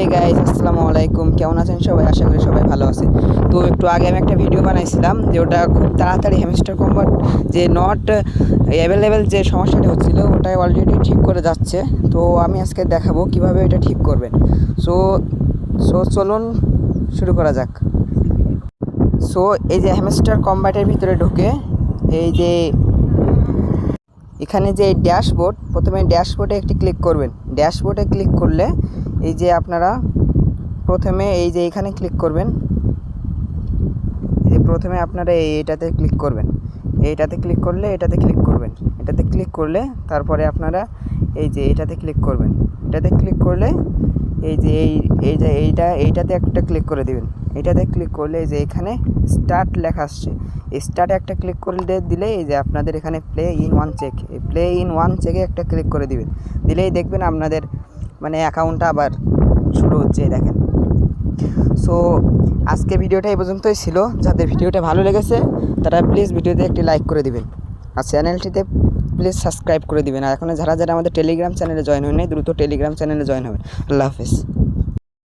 Hey guys আসসালামু আলাইকুম। কেমন আছেন সবাই? আশা করি সবাই ভালো আছে তো একটু আগে আমি একটা ভিডিও বানাইছিলাম যে ওটা খুব তাড়াতাড়ি হ্যামস্টার কম্বাট যে নট অ্যাভেলেবেল যে সমস্যাটা হচ্ছিল, ওটা অলরেডি ঠিক করে যাচ্ছে। তো আমি আজকে দেখাবো কীভাবে এটা ঠিক করবেন। সো সো চলুন শুরু করা যাক। সো এই যে হ্যামস্টার কম্বাটের ভিতরে ঢুকে, এই যে এখানে যে ড্যাশবোর্ড প্রথমে ড্যাশবোর্ডে একটি ক্লিক করবেন। ড্যাশবোর্ডে ক্লিক করলে এই যে আপনারা প্রথমে এই যে এখানে ক্লিক করবেন। এই যে প্রথমে আপনারা এই এটাতে ক্লিক করবেন। এইটাতে ক্লিক করলে এটাতে ক্লিক করবেন। এটাতে ক্লিক করলে তারপরে আপনারা এই যে এটাতে ক্লিক করবেন। এটাতে ক্লিক করলে এই যে এই এই যে এইটা, এইটাতে একটা ক্লিক করে দিবেন। এটাতে ক্লিক করলে এই যে এখানে স্টার্ট লেখা আসছে। স্টার্টে একটা ক্লিক করে দিলে এই যে আপনাদের এখানে প্লে ইন ওয়ান চেক এই প্লে ইন ওয়ান চেকে একটা ক্লিক করে দিবেন। দিলেই দেখবেন আপনাদের মানে অ্যাকাউন্টটা আবার শুরু হচ্ছে দেখেন। সো আজকে ভিডিওটা এই পর্যন্তই ছিল। যাদের ভিডিওটা ভালো লেগেছে, তারা প্লিজ ভিডিওতে একটি লাইক করে দিবেন। আর চ্যানেলটিতে প্লিজ সাবস্ক্রাইব করে দিবেন। আর এখন যারা যারা আমাদের টেলিগ্রাম চ্যানেলে জয়েন হয়নি, দ্রুত টেলিগ্রাম চ্যানেলে জয়েন হবেন। আল্লাহ হাফেজ।